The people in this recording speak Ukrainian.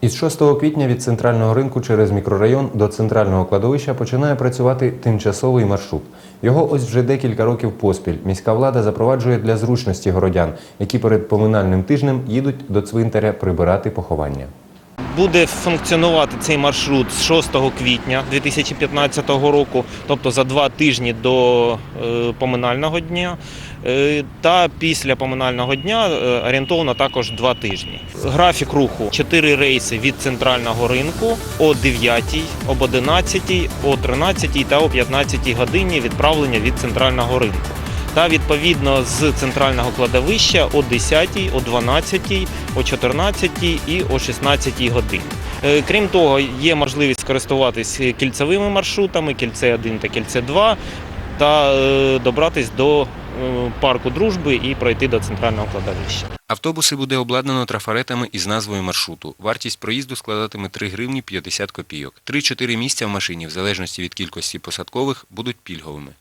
Із 6 квітня від центрального ринку через мікрорайон до центрального кладовища починає працювати тимчасовий маршрут. Його ось вже декілька років поспіль міська влада запроваджує для зручності городян, які перед поминальним тижнем їдуть до цвинтаря прибирати поховання. Буде функціонувати цей маршрут з 6 квітня 2015 року, тобто за два тижні до е, поминального дня. Е, Та після поминального дня е, орієнтовно також два тижні. Графік руху 4 рейси від центрального ринку о 9, об 11, о 13 та о 15 годині відправлення від центрального ринку. Та відповідно з центрального кладовища о 10, о 12, о 14 і о 16 годині. Е, Крім того, є можливість скористуватись кільцевими маршрутами, кільце 1 та кільце 2, та е, добратись до е, парку дружби і пройти до центрального кладовища. Автобуси буде обладнано трафаретами із назвою маршруту. Вартість проїзду складатиме 3 гривні 50 копійок. 3-4 місця в машині, в залежності від кількості посадкових, будуть пільговими.